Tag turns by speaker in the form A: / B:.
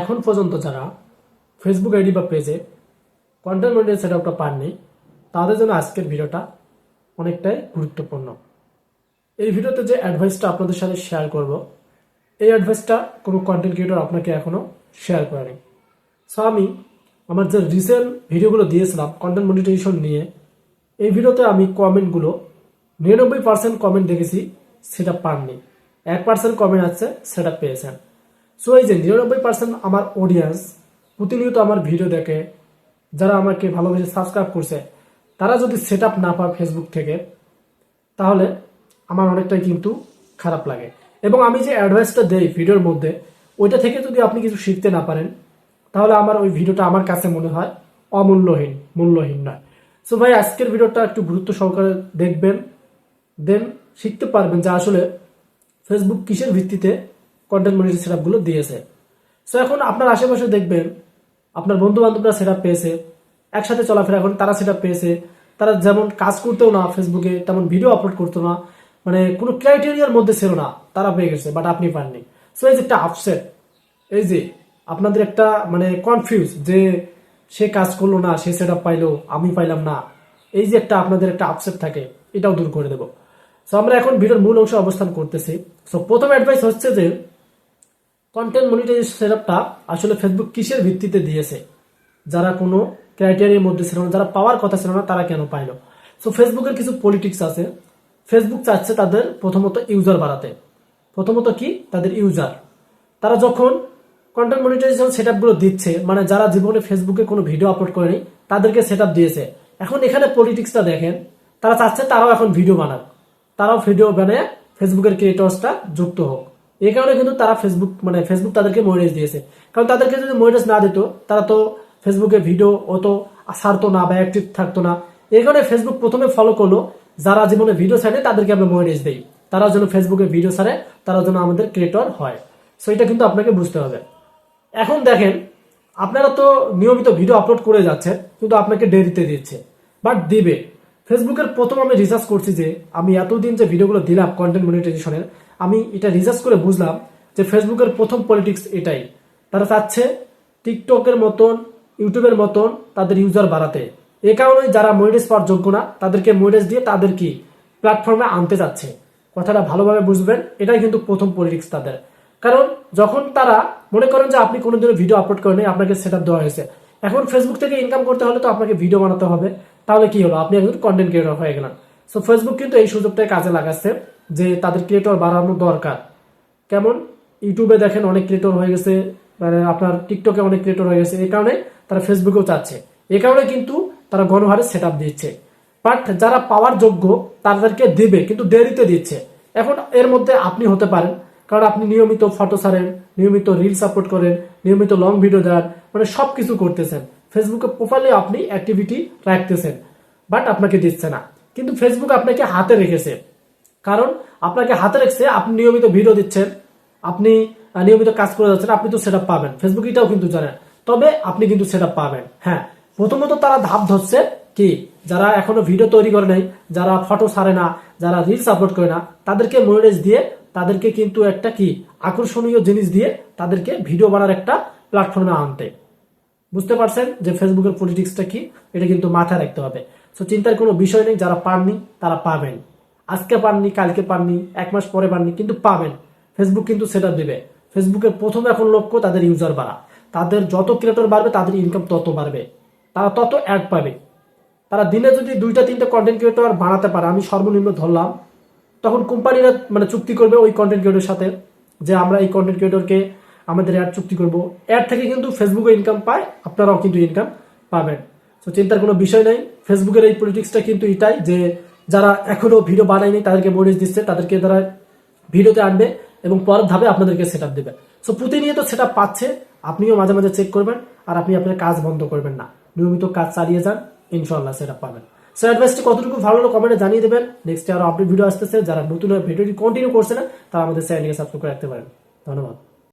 A: এখন পর্যন্ত যারা ফেসবুক আইডি বা পেজে কন্টেন্ট মনিটর সেট আপটা পাননি, তাদের জন্য আজকের ভিডিওটা অনেকটাই গুরুত্বপূর্ণ। এই ভিডিওতে যে অ্যাডভাইসটা আপনাদের সাথে শেয়ার করব, এই অ্যাডভাইসটা কোনো কন্টেন্ট ক্রিয়েটর আপনাকে এখনও শেয়ার করেনি। সো আমি আমার যে রিসেন্ট ভিডিওগুলো দিয়েছিলাম কন্টেন্ট মনিটাইজেশন নিয়ে, এই ভিডিওতে আমি কমেন্টগুলো নিরানব্বই পার্সেন্ট কমেন্ট দেখেছি, সেটা পাননি। এক পার্সেন্ট কমেন্ট আছে, সেটা পেয়েছেন। সো এই যে নিরানব্বই পার্সেন্ট আমার অডিয়েন্স প্রতিনিয়ত আমার ভিডিও দেখে, যারা আমাকে ভালোবেসে সাবস্ক্রাইব করছে, তারা যদি সেট আপ না পায় ফেসবুক থেকে, তাহলে আমার অনেকটাই কিন্তু খারাপ লাগে। এবং আমি যে অ্যাডভাইসটা দেই ভিডিওর মধ্যে, ওইটা থেকে যদি আপনি কিছু শিখতে না পারেন, তাহলে আমার ওই ভিডিওটা আমার কাছে মনে হয় অমূল্যহীন, মূল্যহীন নয়। সো ভাই, আজকের ভিডিওটা একটু গুরুত্ব সহকারে দেখবেন দেন শিখতে পারবেন যে আসলে ফেসবুক কিসের ভিত্তিতে কন্টেন্ট মনিটর সেট আপগুলো দিয়েছে। সো এখন আপনার আশেপাশে দেখবেন, আপনার বন্ধু বান্ধবরা সেট পেয়েছে, একসাথে চলাফেরা এখন তারা সেট পেয়েছে, তারা যেমন কাজ করতেও না ফেসবুকে তেমন ভিডিও আপলোড করতো না মানে কোনো ক্রাইটেরিয়ার মধ্যে ছিল না, তারা পেয়ে গেছে বাট আপনি পাননি। সো এই যে একটা আপসেট এই যে আপনাদের একটা মানে কনফিউজ যে সে কাজ করল না, সে সেট পাইলো, আমি পাইলাম না, এই যে একটা আপনাদের একটা আপসেট থাকে, এটাও দূর করে দেবো। সো আমরা এখন ভিডিওর মূল অংশে অবস্থান করতেছি। সো প্রথম অ্যাডভাইস হচ্ছে যে কন্টেন্ট মনিটাইজেশন সেটআপটা আসলে ফেসবুক কিসের ভিত্তিতে দিয়েছে? যারা কোনো ক্রাইটেরিয়ার মধ্যে ছিল না, যারা পাওয়ার কথা ছিল না, তারা কেন পাইলো? সো ফেসবুকের কিছু পলিটিক্স আছে। ফেসবুক চাচ্ছে তাদের প্রথমত ইউজার বাড়াতে। প্রথমত কি? তাদের ইউজার তারা যখন কন্টেন্ট মনিটাইজেশন সেটআপগুলো দিচ্ছে মানে যারা জীবনে ফেসবুকে কোনো ভিডিও আপলোড করেনি, তাদেরকে সেটআপ দিয়েছে। এখন এখানে পলিটিক্সটা দেখেন, তারা চাচ্ছে তারাও এখন ভিডিও বানাক। তারাও ভিডিও বানিয়ে ফেসবুকের ক্রিয়েটর্সটা যুক্ত হোক। এই কারণে কিন্তু তারা ফেসবুক মানে ফেসবুক তাদেরকে মনিটাইজ দিয়েছে। কারণ তাদেরকে যদি মনিটাইজ না দিত, তারা তো ফেসবুকে ভিডিও অত ছাড়তো না বা অ্যাক্টিভ থাকতো না। এই কারণে ফেসবুক প্রথমে ফলো করল, যারা জীবনে ভিডিও ছাড়ে, তাদেরকে আমরা মনিটাইজ দিই। তারা যেন ফেসবুকে ভিডিও ছাড়ে, তারা যেন আমাদের ক্রিয়েটর হয়। সো এটা কিন্তু আপনাকে বুঝতে হবে। এখন দেখেন, আপনারা তো নিয়মিত ভিডিও আপলোড করে যাচ্ছেন, কিন্তু আপনাকে দেরিতে দিচ্ছে। বাট দিবে। ফেসবুকের প্রথম আমি রিসার্চ করছি যে, আমি এতদিন যে ভিডিওগুলো দিলাম কন্টেন্ট মনিটাইজেশনের আমি এটা রিসার্চ করে বুঝলাম যে ফেসবুকের প্রথম পলিটিক্স এটাই। তারা চাচ্ছে টিকটকের মতন ইউটিউবের মতন তাদের ইউজার বাড়াতে। এ কারণে যারা মনিটাইজ পাওয়ার যোগ্য না, তাদেরকে মনিটাইজ দিয়ে তাদের কি প্ল্যাটফর্মে আনতে যাচ্ছে? কথাটা ভালোভাবে বুঝবেন, এটাই কিন্তু প্রথম পলিটিক্স তাদের। কারণ যখন তারা মনে করেন যে আপনি কোনোদিনও ভিডিও আপলোড করেন আপনাকে সেট দেওয়া হয়েছে। এখন ফেসবুক থেকে ইনকাম করতে হলে তো আপনাকে ভিডিও বানাতে হবে। তাহলে কি হলো? আপনি একজন কন্টেন্ট ক্রিয়েটর হয়ে গেলেন। সো ফেসবুক কিন্তু এই সুযোগটাই কাজে লাগাচ্ছে। যে তাদের ক্রিয়েটর বাড়ানো দরকার। কেমন? ইউটিউবে দেখেন অনেক ক্রিয়েটর হয়ে গেছে মানে আপনার টিকটকে অনেক ক্রিয়েটর হয়ে গেছে, এই কারণে তারা ফেসবুকেও চাচ্ছে। এ কারণে কিন্তু তারা গণহারে সেট আপ দিচ্ছে। বাট যারা পাওয়ার যোগ্য, তাদেরকে দেবে, কিন্তু দেরিতে দিচ্ছে। এখন এর মধ্যে আপনি হতে পারেন, কারণ আপনি নিয়মিত ফটো ছাড়েন, নিয়মিত রিল সাপোর্ট করেন, নিয়মিত লং ভিডিও দেন মানে সব কিছু করতেছেন। ফেসবুকে প্রোফাইলে আপনি অ্যাক্টিভিটি রাখতেছেন, বাট আপনাকে দিচ্ছে না। কিন্তু ফেসবুক আপনাকে হাতে রেখেছে। কারণ আপনাকে হাতে রেখেছে, আপনি নিয়মিত ভিডিও দিচ্ছেন, আপনি নিয়মিত কাজ করে যাচ্ছেন, আপনি তো সেটা পাবেন। ফেসবুক এটাও কিন্তু জানেন তবে আপনি কিন্তু সেটা পাবেন। হ্যাঁ প্রথমত তারা ধাপ ধরছে কি, যারা এখনও ভিডিও তৈরি করে নাই, যারা ফটো ছাড়ে না, যারা রিলস আপলোড করে না, তাদেরকে মনিটাইজ দিয়ে, তাদেরকে কিন্তু একটা কি, আকর্ষণীয় জিনিস দিয়ে তাদেরকে ভিডিও বানার একটা প্ল্যাটফর্মে আনতে। বুঝতে পারছেন যে ফেসবুকের পলিটিক্সটা কি? এটা কিন্তু মাথায় রাখতে হবে। সো চিন্তার কোনো বিষয় নেই, যারা পাননি, তারা পাবেন। আজকে পাননি, কালকে পাননি, এক মাস পরে পাননি, কিন্তু পাবেন। ফেসবুক কিন্তু সেটা দেবে। ফেসবুকের প্রথম এখন লক্ষ্য তাদের ইউজার বাড়া। তাদের যত ক্রিয়েটর বাড়বে, তাদের ইনকাম তত বাড়বে। তারা তত অ্যাড পাবে। তারা দিনে যদি দুইটা, তিনটা কন্টেন্ট ক্রিয়েটর বানাতে পারে, আমি সর্বনিম্ন ধরলাম, তখন কোম্পানিরা মানে চুক্তি করবে ওই কন্টেন্ট ক্রিয়েটরের সাথে, যে আমরা এই কন্টেন্ট ক্রিয়েটরকে আমাদের অ্যাড চুক্তি করব। অ্যাড থেকে কিন্তু ফেসবুকে ইনকাম পায়, আপনারাও কিন্তু ইনকাম পাবেন। তো চিন্তার কোনো বিষয় নেই। ফেসবুকের এই পলিটিক্সটা কিন্তু এটাই যে যারা এখনও ভিডিও বানায়নি, তাদেরকে মনিজ দিচ্ছে, তাদেরকে তারা ভিডিওতে আনবে এবং পরের ধাপে আপনাদেরকে সেট আপ দেবে। সো প্রতিনিয়ত সেট আপ পাচ্ছে, আপনিও মাঝে মাঝে চেক করবেন আর আপনি আপনার কাজ বন্ধ করবেন না। নিয়মিত কাজ চালিয়ে যান ইনশাল্লাহ সেট আপ পাবেন সো অ্যাডভাইসটি কতটুকু ভালো হলো কমেন্টে জানিয়ে দেবেন। নেক্সট আরও আপডেট ভিডিও আসতেছে। যারা নতুন ভিডিওটি কন্টিনিউ করছে না তারা আমাদের চ্যানেলকে সাবস্ক্রাইব করে রাখতে পারেন। ধন্যবাদ।